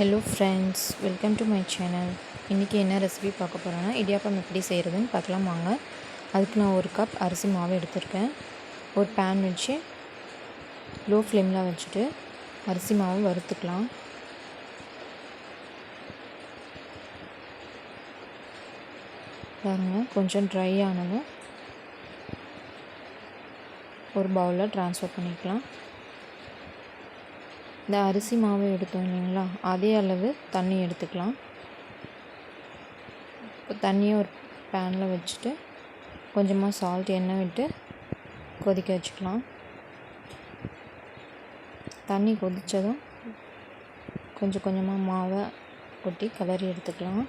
Hello friends welcome to my channel இன்றைக்கி என்ன recipe பார்க்க போகிறோன்னா இடியாப்பம் எப்படி செய்கிறதுன்னு பார்க்கலாம் வாங்க. அதுக்கு நான் ஒரு கப் அரிசி மாவு எடுத்திருக்கேன். ஒரு பேன் வச்சு லோ ஃப்ளேமில் வச்சுட்டு அரிசி மாவு வறுத்துக்கலாம். பாருங்கள் கொஞ்சம் ட்ரை ஆனதும் ஒரு பவுலில் ட்ரான்ஸ்ஃபர் பண்ணிக்கலாம். இந்த அரிசி மாவு எடுத்தோம் இல்லைங்களா? அதே அளவு தண்ணி எடுத்துக்கலாம். இப்போ தண்ணியை ஒரு பேனில் வச்சுட்டு கொஞ்சமாக சால்ட் எண்ணெய் விட்டு கொதிக்க வச்சுக்கலாம். தண்ணி கொதித்ததும் கொஞ்சம் கொஞ்சமாக மாவை கொட்டி கிளறி எடுத்துக்கலாம்.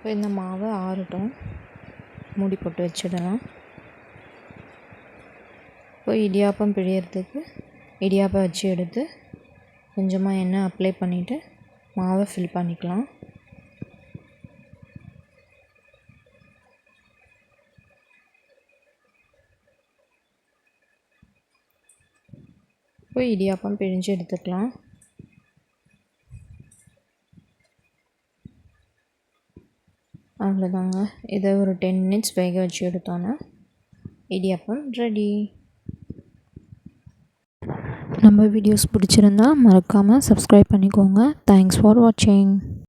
இப்போ இந்த மாவை ஆறட்டும். மூடி போட்டு வச்சிடலாம். இப்போ இடியாப்பம் பிழியறதுக்கு இடியாப்பம் வச்சு எடுத்து கொஞ்சமாக எண்ணெய் அப்ளை பண்ணிவிட்டு மாவை ஃபில் பண்ணிக்கலாம். இப்போ இடியாப்பம் பிழிஞ்சு எடுத்துக்கலாம். அவ்வளோதாங்க. இதை ஒரு டென் மினிட்ஸ் வேக வச்சு எடுத்தோன்னா இடியாப்பம் ரெடி நம்ம வீடியோஸ் பிடிச்சிருந்தா மறக்காமல் சப்ஸ்கிரைப் பண்ணிக்கோங்க. தேங்க்ஸ் ஃபார் வாட்சிங்